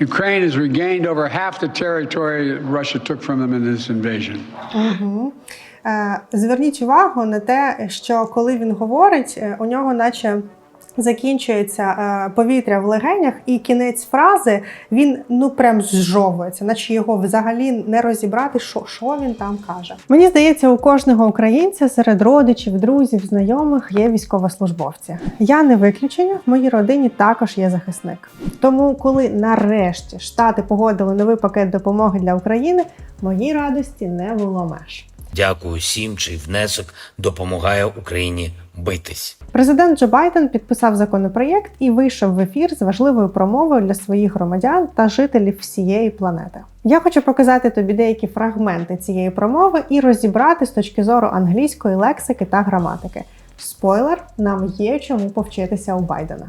Ukraine has regained over half the territory Russia took from them in this invasion. Е, Зверніть увагу на те, що коли він говорить, е, у нього наче закінчується е, повітря в легенях, і кінець фрази він ну прям зжовується, наче його взагалі не розібрати, що, що він там каже. Мені здається, у кожного українця серед родичів, друзів, знайомих є військовослужбовці. Я не виключення, в моїй родині також є захисник. Тому, коли нарешті штати погодили новий пакет допомоги для України, моїй радості не було меж. Дякую всім, чий внесок допомагає Україні битись. Президент Джо Байден підписав законопроєкт і вийшов в ефір з важливою промовою для своїх громадян та жителів всієї планети. Я хочу показати тобі деякі фрагменти цієї промови і розібрати з точки зору англійської лексики та граматики. Спойлер, нам є чому повчитися у Байдена.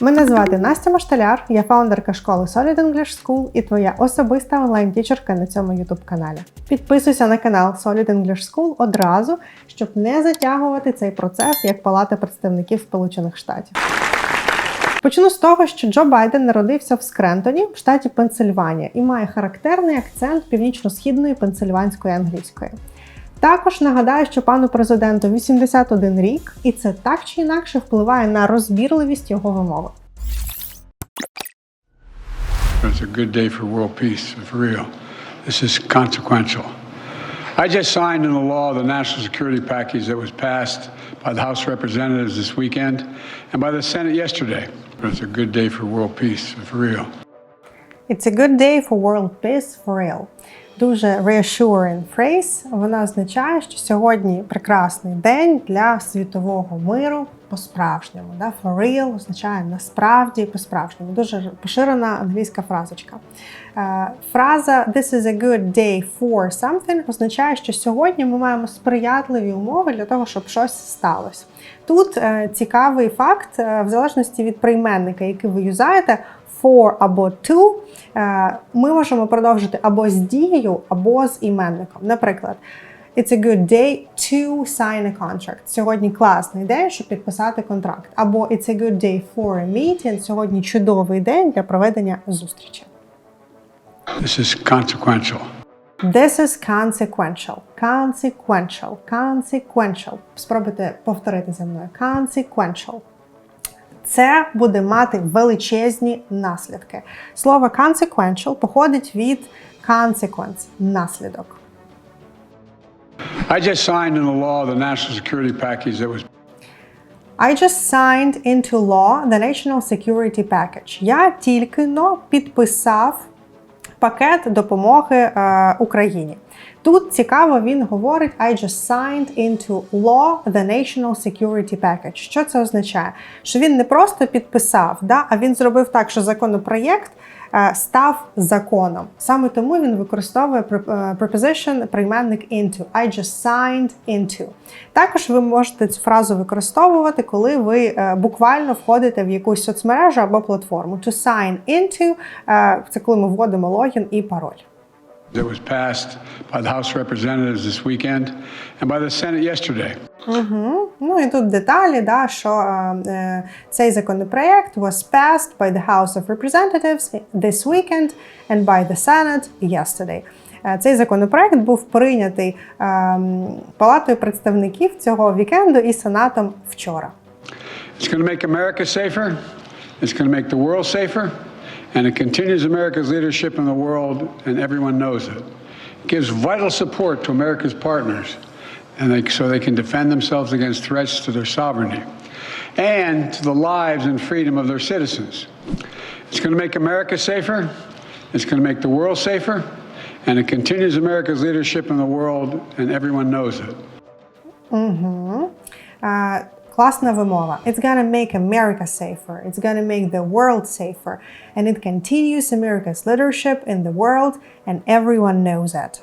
Мене звати Настя Машталяр, я фаундерка школи Solid English School і твоя особиста онлайн-тічерка на цьому youtube каналі. Підписуйся на канал Solid English School одразу, щоб не затягувати цей процес як Палата представників Сполучених Штатів. Почну з того, що Джо Байден народився в Скрентоні, в штаті Пенсильванія, і має характерний акцент північно-східної пенсильванської англійської. Також нагадаю, що пану президенту 81 рік, і це так чи інакше впливає на розбірливість його вимови. It's a good day for world peace, for real. This is consequential. I just signed into law the national security package that was passed by the House of Representatives this weekend and by the Senate yesterday. It's a good day for world peace, for real. It's a good day for world peace for real. Дуже reassuring phrase. Вона означає, що сьогодні прекрасний день для світового миру по-справжньому. Да? For real означає насправді по-справжньому. Дуже поширена англійська фразочка. Е, Фраза This is a good day for something означає, що сьогодні ми маємо сприятливі умови для того, щоб щось сталося. Тут е, цікавий факт, е, в залежності від прийменника, який ви юзаєте, for або to, е, ми можемо продовжити або з дією, або з іменником. Наприклад, It's a good day to sign a contract. Сьогодні класний день, щоб підписати контракт. Або It's a good day for a meeting. Сьогодні чудовий день для проведення зустрічі. This is consequential. This is consequential. Consequential. Consequential. Спробуйте повторити за мною. Consequential. Це буде мати величезні наслідки. Слово consequential походить від consequence – наслідок. I just signed into law the national security package that was I just signed into law the National Security Package. Я тільки но підписав пакет допомоги е, Україні. Тут цікаво, він говорить I just signed into law the National Security Package. Що це означає? Що він не просто підписав, да, а він зробив так, що законопроєкт став законом. Саме тому він використовує е, preposition прийменник into. I just signed into. Також ви можете цю фразу використовувати, коли ви е, буквально входите в якусь соцмережу або платформу. To sign into е, це коли ми вводимо логін і пароль. That was passed by the House of Representatives this weekend and by the Senate yesterday. Угу. Ну і тут деталі, да, що е, е, цей законопроект was passed by the House of Representatives this weekend and by the Senate yesterday. Е, Цей законопроект був прийнятий е, Палатою представників цього вікенду і Сенатом вчора. It's going to make America safer. It's going to make the world safer. And it continues America's leadership in the world, and everyone knows it. It gives vital support to America's partners and they, so they can defend themselves against threats to their sovereignty and to the lives and freedom of their citizens. It's going to make America safer. It's going to make the world safer. And it continues America's leadership in the world, and everyone knows it. Е, Класна вимова. It's gonna make America safer. It's gonna make the world safer. And it continues America's leadership in the world, and everyone knows it.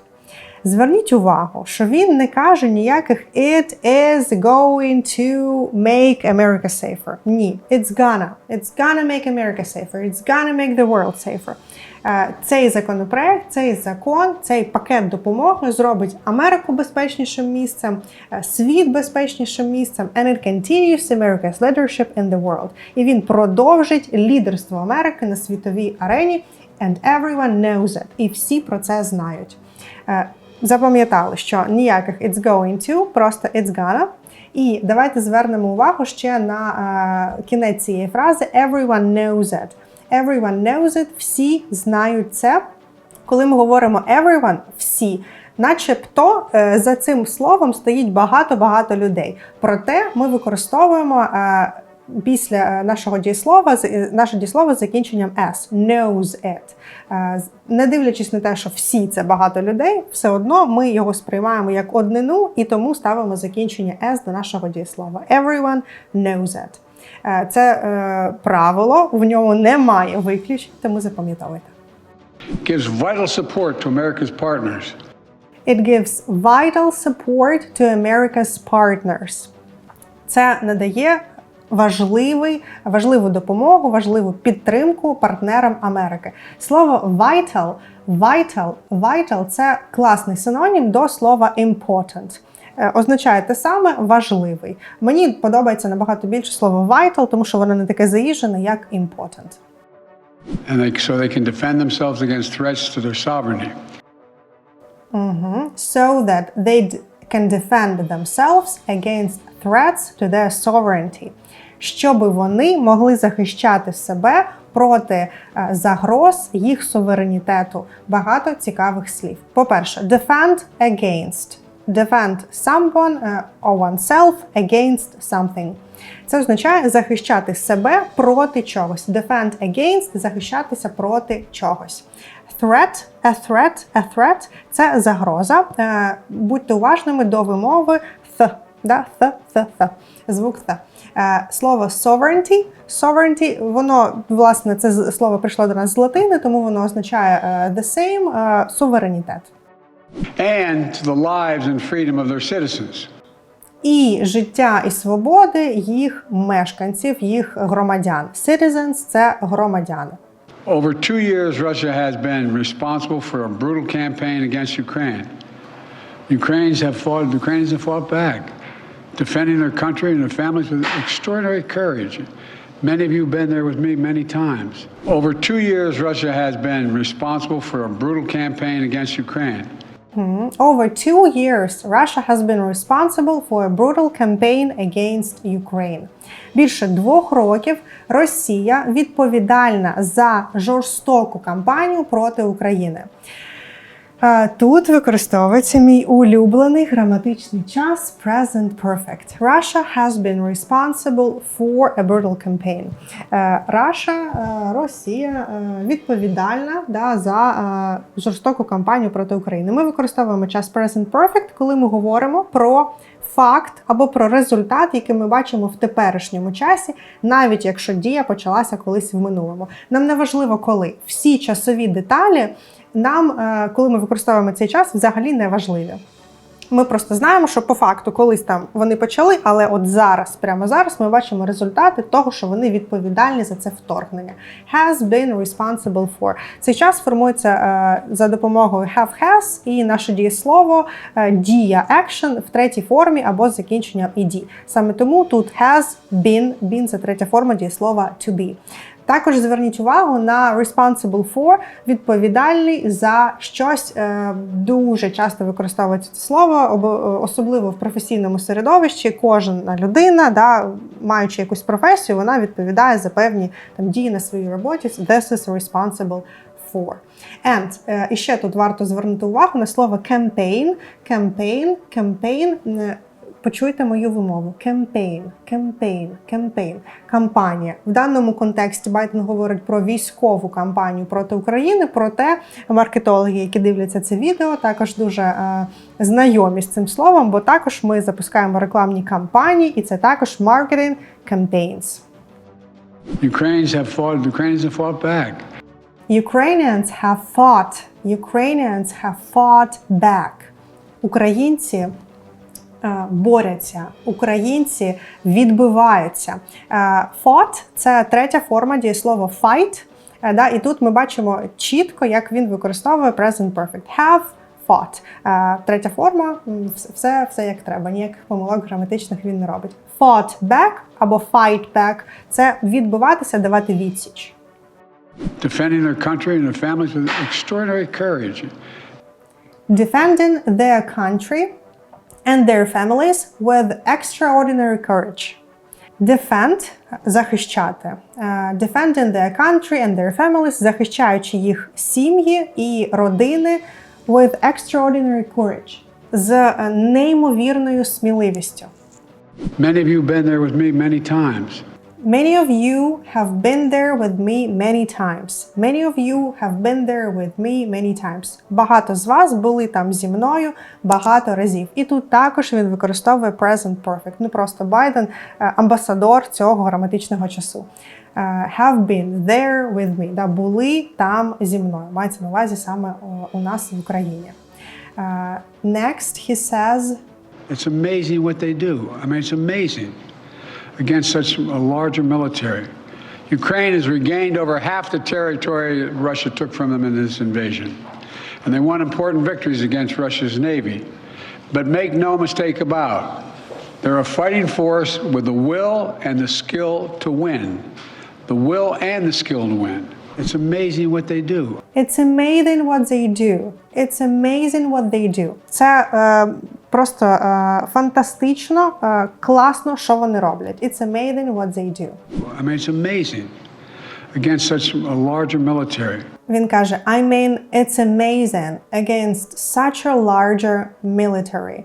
Зверніть увагу, що він не каже ніяких it is going to make America safer. Ні, it's gonna. It's gonna make America safer. It's gonna make the world safer. Е, Цей законопроект, цей закон, цей пакет допомоги зробить Америку безпечнішим місцем, е, світ безпечнішим місцем, and it continues America's leadership in the world. І він продовжить лідерство Америки на світовій арені, and everyone knows it. І всі про це знають. Запам'ятали, що ніяких it's going to, просто it's gonna. І давайте звернемо увагу ще на е, кінець цієї фрази everyone knows it. Everyone knows it, всі знають це. Коли ми говоримо everyone, всі, начебто е, за цим словом стоїть багато-багато людей. Проте ми використовуємо е, після е, нашого дієслова е, наше дієслово з закінченням s, knows it. Е, Не дивлячись на те, що всі це багато людей, все одно ми його сприймаємо як однину і тому ставимо закінчення s до нашого дієслова. Everyone knows it. Це е, правило, в ньому немає виключень, тому запам'ятовуйте. gives vital support to America's partners. It gives vital support to America's partners. Це надає важливий, важливу допомогу, важливу підтримку партнерам Америки. Слово vital, vital, vital – це класний синонім до слова important. Е, Означає те саме важливий. Мені подобається набагато більше слово vital, тому що воно не таке заїжджене, як important. and they, so they can defend themselves against threats to their sovereignty. so that they can defend themselves against threats to their sovereignty, щоб вони могли захищати себе проти е, загроз їх суверенітету. Багато цікавих слів. По-перше, defend against. Defend someone е, or oneself against something. Це означає захищати себе проти чогось. Defend against захищатися проти чогось. Threat, a threat, a threat – це загроза. Е, Будьте уважними до вимови th, да? th, th, th. звук th. Е, Слово sovereignty, sovereignty, воно, власне, це слово прийшло до нас з латини, тому воно означає е, the same, е, суверенітет. And the lives and freedom of their citizens. І життя і свободи їх мешканців, їх громадян. Citizens – це громадяни. Over two years, Russia has been responsible for a brutal campaign against Ukraine. Ukrainians have fought, Ukrainians have fought back, defending their country and their families with extraordinary courage. Many of you have been there with me many times. Over two years, Russia has been responsible for a brutal campaign against Ukraine. Over two years, Russia has been responsible for a brutal campaign against Ukraine. Більше двох років Росія відповідальна за жорстоку кампанію проти України. Тут використовується мій улюблений граматичний час present perfect. Russia has been responsible for a brutal campaign. Е, Russia, е, Росія е, відповідальна да, за жорстоку кампанію проти України. Ми використовуємо час present perfect, коли ми говоримо про факт або про результат, який ми бачимо в теперішньому часі, навіть якщо дія почалася колись в минулому. Нам не важливо, коли всі часові деталі нам, е, коли ми використовуємо цей час, взагалі не важливі. Ми просто знаємо, що по факту колись там вони почали, але от зараз, прямо зараз, ми бачимо результати того, що вони відповідальні за це вторгнення. Has been responsible for. Цей час формується е, за допомогою have has і наше дієслово е, дія action в третій формі або з закінченням ed. Саме тому тут has been, been це третя форма дієслова to be. Також зверніть увагу на responsible for відповідальний за щось. Е, Дуже часто використовується це слово, обо- особливо в професійному середовищі. Кожна людина, да, маючи якусь професію, вона відповідає за певні там дії на своїй роботі. This is responsible for. And е, і ще тут варто звернути увагу на слово campaign. Campaign, campaign е, Почуйте мою вимову. Campaign, campaign, campaign. Кампанія. В даному контексті Байден говорить про військову кампанію проти України. Проте маркетологи, які дивляться це відео, також дуже е, знайомі з цим словом, бо також ми запускаємо рекламні кампанії, і це також marketing campaigns. Ukrainians have fought, Ukrainians have fought back. Ukrainians have fought. Ukrainians have fought back. Українці борються, українці відбиваються. Е, Fought – це третя форма дієслова fight. Е, Да, і тут ми бачимо чітко, як він використовує present perfect. Have fought. Е, Третя форма все, все як треба. Ніяких помилок граматичних він не робить. Fought back або fight back – це відбиватися, давати відсіч. defending their country and their families with extraordinary courage. defending their country and their families with extraordinary courage. Defend – захищати. Е, Defending their country and their families – захищаючи їх сім'ї і родини with extraordinary courage. З е, неймовірною сміливістю. Many of you have been there with me many times. Many of you have been there with me many times. Many of you have been there with me many times. Багато з вас були там зі мною багато разів. І тут також він використовує present perfect. Ну просто Байден е, амбасадор цього граматичного часу. Е, Have been there with me. Да, були там зі мною. Мається на увазі саме у нас в Україні. Е, Next, he says, It's amazing what they do. I mean, it's amazing against such a larger military. Ukraine has regained over half the territory Russia took from them in this invasion. And they won important victories against Russia's navy. But make no mistake about, they're a fighting force with the will and the skill to win. The will and the skill to win. It's amazing what they do. It's amazing what they do. It's amazing what they do. Це um, просто е, фантастично, е, класно, що вони роблять. It's amazing what they do. I mean, it's amazing against such a larger military. Він каже: I mean, it's amazing against such a larger military.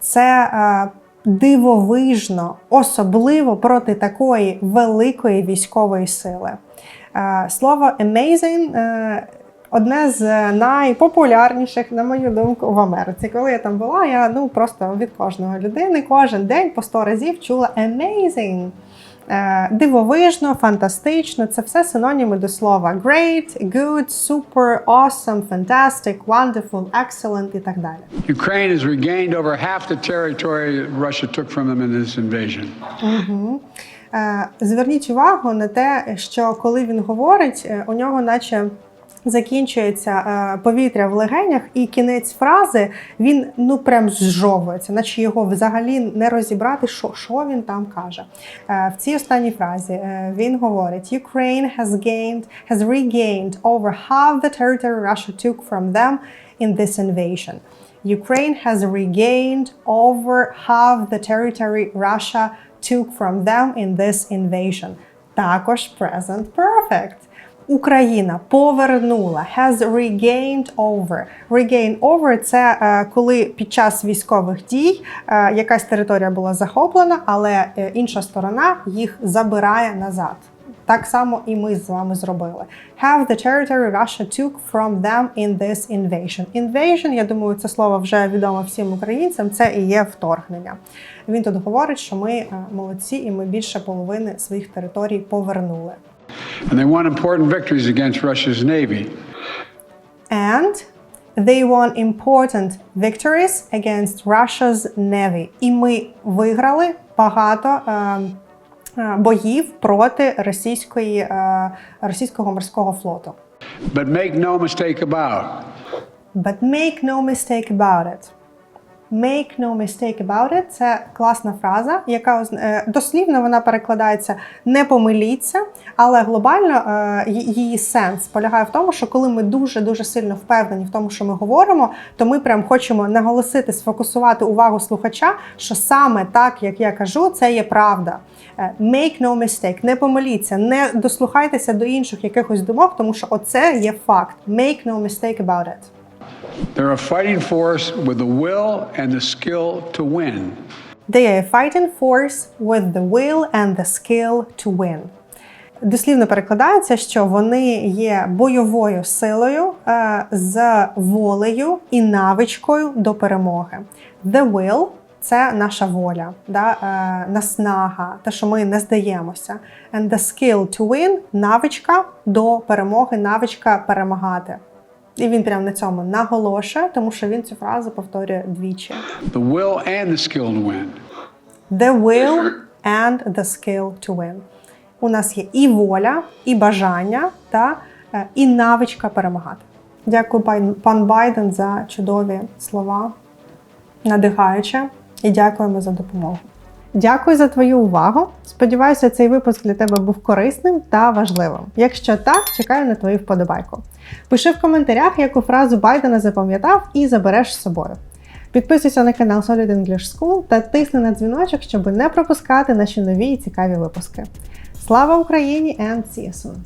Це е, дивовижно, особливо проти такої великої військової сили. Е, слово amazing е, одне з найпопулярніших, на мою думку, в Америці. Коли я там була, я ну просто від кожної людини кожен день по 100 разів чула amazing. Е, Дивовижно, фантастично це все синоніми до слова great, good, super, awesome, fantastic, wonderful, excellent і так далі. Ukraine has regained over half the territory Russia took from them in this invasion. Е, Зверніть увагу на те, що коли він говорить, е, у нього наче закінчується е, повітря в легенях, і кінець фрази він ну прям зжовується, наче його взагалі не розібрати, що, що він там каже. Е, В цій останній фразі е, він говорить: Ukraine has gained, has regained over half the territory Russia took from them in this invasion. Ukraine has regained over half the territory Russia took from them in this invasion. Також present perfect. Україна повернула has regained over. Regain over – це е, коли під час військових дій е, якась територія була захоплена, але е, інша сторона їх забирає назад. Так само і ми з вами зробили. Have the territory Russia took from them in this invasion. Invasion, я думаю, це слово вже відомо всім українцям. Це і є вторгнення. Він тут говорить, що ми е, молодці, і ми більше половини своїх територій повернули. And they won important victories against Russia's Navy. And they won important victories against Russia's navy. І ми виграли багато е, е, боїв проти російської, е, російського морського флоту. But make no mistake about But make no mistake about it. Make no mistake about it це класна фраза, яка е, дослівно вона перекладається не помиліться, але глобально е, її сенс полягає в тому, що коли ми дуже дуже сильно впевнені в тому, що ми говоримо, то ми прям хочемо наголосити, сфокусувати увагу слухача, що саме так, як я кажу, це є правда. Е, Make no mistake, не помиліться, не дослухайтеся до інших якихось думок, тому що оце є факт. Make no mistake about it. They're a fighting force with the will and the skill to win. They are a fighting force with the will and the skill to win. Дослівно перекладається, що вони є бойовою силою е, з волею і навичкою до перемоги. The will – це наша воля, да, е, наснага, те, що ми не здаємося. And the skill to win навичка до перемоги, навичка перемагати. І він прямо на цьому наголошує, тому що він цю фразу повторює двічі: the will and the skill to win. The will and the skill to win. У нас є і воля, і бажання, та е, і навичка перемагати. Дякую, пан- пан Байден, за чудові слова, надихаюче, і дякуємо за допомогу. Дякую за твою увагу. Сподіваюся, цей випуск для тебе був корисним та важливим. Якщо так, чекаю на твою вподобайку. Пиши в коментарях, яку фразу Байдена запам'ятав і забереш з собою. Підписуйся на канал Solid English School та тисни на дзвіночок, щоб не пропускати наші нові і цікаві випуски. Слава Україні and see you soon!